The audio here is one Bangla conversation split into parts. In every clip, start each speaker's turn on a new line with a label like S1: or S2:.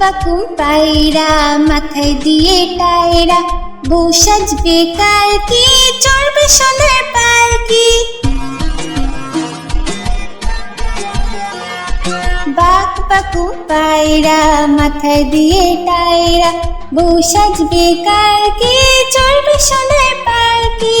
S1: বাকুম পায়রা, মাথায় দিয়ে টায়রা। বউ সাজবে কালকে, চড়বে সোনার পালকি। বাক বাকু পায়রা, মাথায় দিয়ে টায়রা। বউ সাজবে কালকে, চড়বে সোনার পালকি।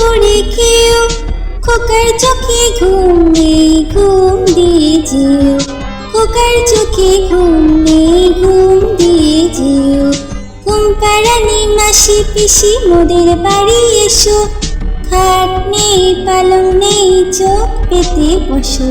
S1: পরে খেও, খোকার চোখে ঘুম ঘুম দিয়ে যেও খোকার চোখে ঘুম ঘুম দিয়ে যেও ঘুম পাড়ানি মাসি পিসি মোদের বাড়ি এসো। খাট নেই, পালং নেই, চোখ পেতে বসো।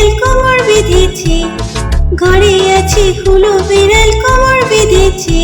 S1: হুলো বিড়াল কোমর বেঁধেছে।